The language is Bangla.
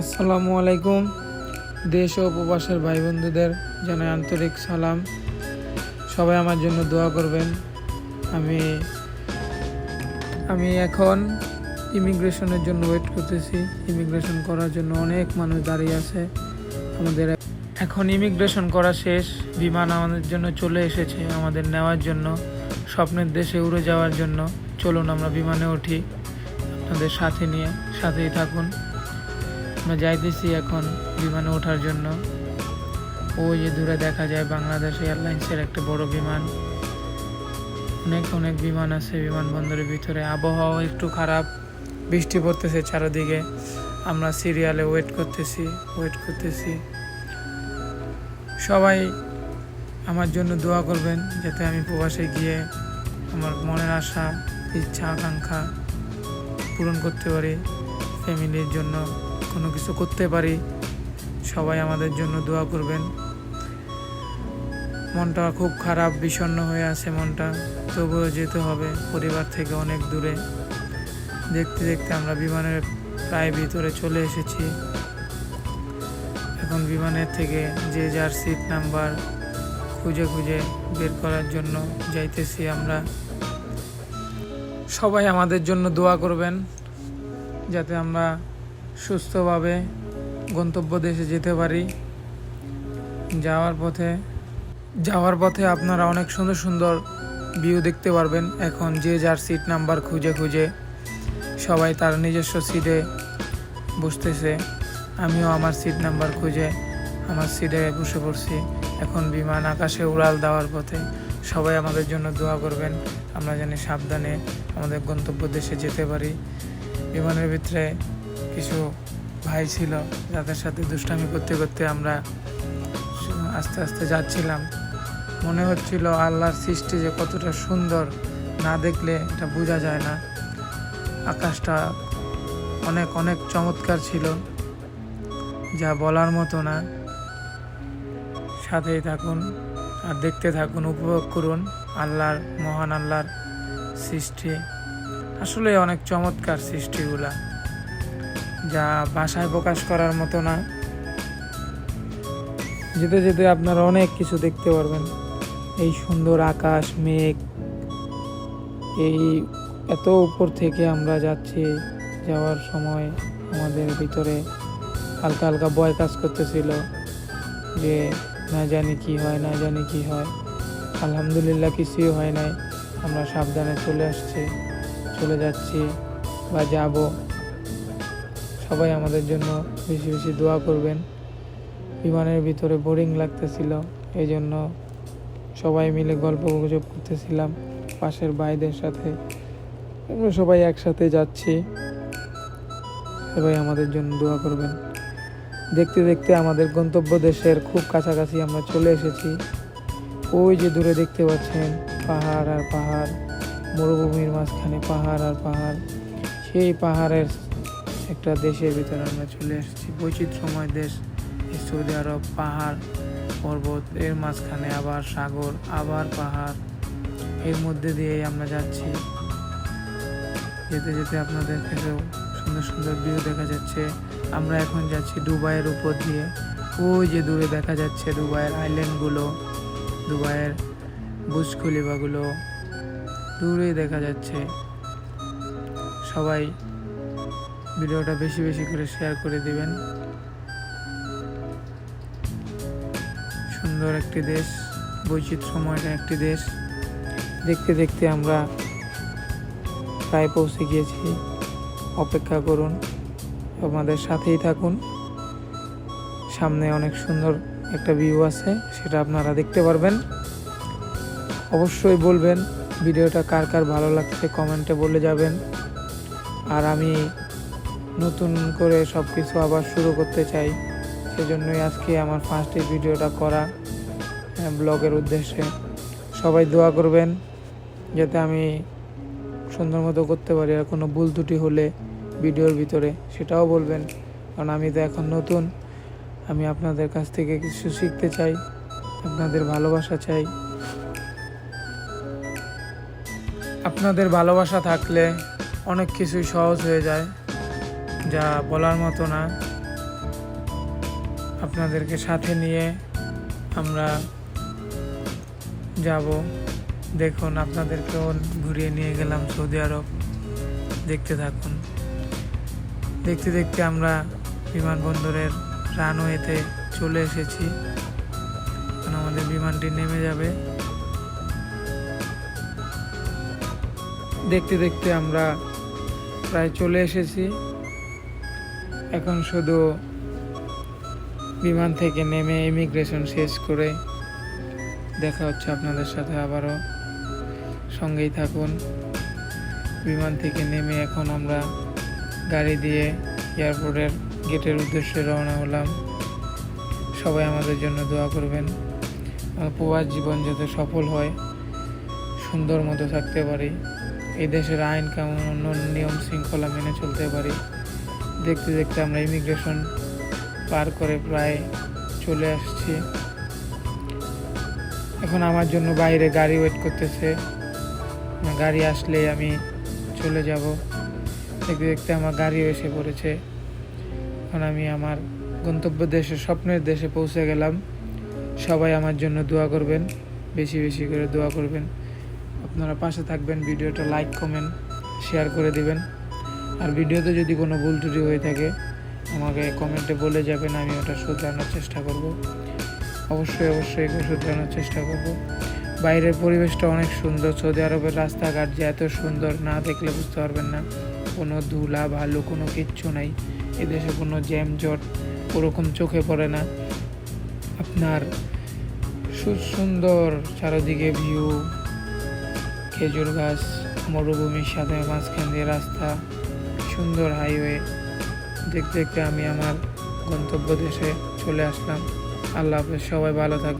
আসসালামু আলাইকুম। দেশ ও উপবাসের ভাই বন্ধুদের জানাই আন্তরিক সালাম। সবাই আমার জন্য দোয়া করবেন। আমি আমি এখন ইমিগ্রেশনের জন্য ওয়েট করতেছি। ইমিগ্রেশন করার জন্য অনেক মানুষ দাঁড়িয়ে আছে। আমাদের এখন ইমিগ্রেশন করা শেষ। বিমান আমাদের জন্য চলে এসেছে আমাদের নেওয়ার জন্য। স্বপ্নের দেশে উড়ে যাওয়ার জন্য। চলুন আমরা বিমানে উঠি। আপনাদের সাথে নিয়ে, সাথেই থাকুন। আমরা যাইতেছি এখন বিমানে ওঠার জন্য। ওই যে দূরে দেখা যায় বাংলাদেশ এয়ারলাইন্সের একটা বড় বিমান। অনেক অনেক বিমান আছে বিমানবন্দরের ভিতরে। আবহাওয়া একটু খারাপ। বৃষ্টি পড়তেছে চারিদিকে। আমরা সিরিয়ালে ওয়েট করতেছি ওয়েট করতেছি। সবাই আমার জন্য দোয়া করবেন যাতে আমি প্রবাসে গিয়ে আমার মনের আশা, ইচ্ছা, আকাঙ্ক্ষা পূরণ করতে পারি ফ্যামিলির জন্য। কোনো কিছু করতে পারি, সবাই আমাদের জন্য দোয়া করবেন। মনটা খুব খারাপ, বিষণ্ণ হয়ে আছে মনটা, তবুও যেতে হবে পরিবার থেকে অনেক দূরে। দেখতে দেখতে আমরা বিমানের প্রায় ভিতরে চলে এসেছি। এখন বিমানের থেকে যে যার সিট নাম্বার খুঁজে খুঁজে বের করার জন্য যাইতেছি আমরা। সবাই আমাদের জন্য দোয়া করবেন, যাতে আমরা সুস্থভাবে গন্তব্য দেশে যেতে পারি। যাওয়ার পথে যাওয়ার পথে আপনারা অনেক সুন্দর সুন্দর ভিউ দেখতে পারবেন। এখন যে যার সিট নাম্বার খুঁজে খুঁজে সবাই তার নিজস্ব সিটে বসতেছে। আমিও আমার সিট নাম্বার খুঁজে আমার সিটে বসে পড়ছি। এখন বিমান আকাশে উড়াল দেওয়ার পথে সবাই আমাদের জন্য দোয়া করবেন। আমরা যেন সাবধানে আমাদের গন্তব্য দেশে যেতে পারি। বিমানের ভিতরে কিছু ভাই ছিল যাদের সাথে দুষ্টামি করতে করতে আমরা আস্তে আস্তে যাচ্ছিলাম। মনে হচ্ছিল আল্লাহর সৃষ্টি যে কতটা সুন্দর, না দেখলে এটা বোঝা যায় না। আকাশটা অনেক অনেক চমৎকার ছিল, যা বলার মতো না। সাথেই থাকুন আর দেখতে থাকুন, উপভোগ করুন আল্লাহর, মহান আল্লাহর সৃষ্টি। আসলে অনেক চমৎকার সৃষ্টিগুলা। যা ভাষায় প্রকাশ করার মতো না। যেতে যেতে আপনারা অনেক কিছু দেখতে পারবেন। এই সুন্দর আকাশ, মেঘ, এই এত উপর থেকে আমরা যাচ্ছি যাওয়ার সময় আমাদের ভিতরে হালকা হালকা ভয় কাজ করতেছিল যে না জানি কি হয়, না জানি কি হয়। আলহামদুলিল্লাহ কিছুই হয় নাই। আমরা সাবধানে চলে আসছি, চলে যাচ্ছি বা যাব। সবাই আমাদের জন্য বেশি বেশি দোয়া করবেন। বিমানের ভিতরে বোরিং লাগতেছিল এই জন্য সবাই মিলে গল্প গুজব করতেছিলাম পাশের ভাইদের সাথে। আমরা সবাই একসাথে যাচ্ছি। সবাই আমাদের জন্য দোয়া করবেন। দেখতে দেখতে আমাদের গন্তব্য দেশের খুব কাছাকাছি আমরা চলে এসেছি। ওই যে দূরে দেখতে পাচ্ছেন, পাহাড় আর পাহাড়, মরুভূমির মাঝখানে পাহাড় আর পাহাড়। সেই পাহাড়ের একটা দেশের ভিতরে আমরা চলে এসেছি। বৈচিত্র্যময় দেশ, সৌদি আরব, পাহাড়, পর্বত, এর মাঝখানে আবার সাগর, আবার পাহাড়। এর মধ্যে দিয়েই আমরা যাচ্ছি। যেতে যেতে আপনাদের কাছেও সুন্দর সুন্দর ভিউ দেখা যাচ্ছে। আমরা এখন যাচ্ছি দুবাইয়ের উপর দিয়ে। ওই যে দূরে দেখা যাচ্ছে দুবাইয়ের আইল্যান্ডগুলো দুবাইয়ের বুজ দূরেই দেখা যাচ্ছে। সবাই ভিডিওটা বেশি বেশি করে শেয়ার করে দিবেন। সুন্দর একটি দেশ, বৈচিত্র্যময় একটি দেশ। দেখতে দেখতে আমরা প্রায় পৌঁছে গিয়েছি। অপেক্ষা করুন আমাদের সাথেই থাকুন। সামনে অনেক সুন্দর একটা ভিউ আছে, সেটা আপনারা দেখতে পারবেন। অবশ্যই বলবেন, ভিডিওটা কার কার ভালো লাগছে কমেন্টে বলে যাবেন। আর আমি নতুন করে সব কিছু আবার শুরু করতে চাই। সেজন্যই আজকে আমার ফার্স্ট এই ভিডিওটা করা ব্লগের উদ্দেশ্যে। সবাই দোয়া করবেন, যাতে আমি সুন্দর মতো করতে পারি, আর কোনো ভুল ত্রুটি হলে ভিডিওর ভিতরে। সেটাও বলবেন, কারণ আমি তো এখন নতুন। আমি আপনাদের কাছ থেকে কিছু শিখতে চাই, আপনাদের ভালোবাসা চাই। আপনাদের ভালোবাসা থাকলে অনেক কিছুই সহজ হয়ে যায়। যা বলার মতো না। আপনাদেরকে সাথে নিয়ে আমরা যাব। দেখুন, আপনাদেরকেও ঘুরিয়ে নিয়ে গেলাম সৌদি আরব। দেখতে থাকুন। দেখতে দেখতে আমরা বিমানবন্দরের রানওয়েতে চলে এসেছি। আমাদের বিমানটি নেমে যাবে। দেখতে দেখতে আমরা প্রায় চলে এসেছি। এখন শুধু বিমান থেকে নেমে ইমিগ্রেশন শেষ করে দেখা হচ্ছে আপনাদের সাথে আবারও। সঙ্গেই থাকুন। বিমান থেকে নেমে এখন আমরা গাড়ি দিয়ে এয়ারপোর্টের গেটের উদ্দেশ্যে রওনা হলাম। সবাই আমাদের জন্য দোয়া করবেন। প্রবাস জীবন যাতে সফল হয়, সুন্দর মতো থাকতে পারি। এই দেশের আইন কানুন অন্য নিয়ম শৃঙ্খলা মেনে চলতে পারি। দেখতে দেখতে আমরা ইমিগ্রেশন পার করে প্রায় চলে আসছি। এখন আমার জন্য বাইরে গাড়ি ওয়েট করতেছে। গাড়ি আসলে আমি চলে যাব। দেখতে দেখতে আমার গাড়িও এসে পড়েছে। এখন আমি আমার গন্তব্য দেশে, স্বপ্নের দেশে পৌঁছে গেলাম। সবাই আমার জন্য দোয়া করবেন, বেশি বেশি করে দোয়া করবেন। আপনারা পাশে থাকবেন, ভিডিওটা লাইক কমেন্ট শেয়ার করে দিবেন। আর ভিডিওতে যদি কোনো ভুল ত্রুটি হয়ে থাকে, আমাকে কমেন্টে বলে যাবেন, আমি ওটা শুধরানোর চেষ্টা করব। অবশ্যই অবশ্যই শুধরানোর চেষ্টা করব। বাইরের পরিবেশটা অনেক সুন্দর, সৌদি আরবের রাস্তাঘাট যে এত সুন্দর, না দেখলে বুঝতে পারবেন না। কোনো ধুলা, ভালো, কোনো কিচ্ছু নাই। এদেশে কোনো জ্যাম জট ওরকম চোখে পড়ে না। আপনার সুন্দর চারিদিকে ভিউ খেজুর গাছ, মরুভূমির সাথে মাঝখান দিয়ে রাস্তা। সুন্দর হাইওয়ে দেখতে দেখতে আমি আমার গন্তব্য দেশে চলে আসলাম। আল্লাহ হাফেজ, সবাই ভালো থাকবে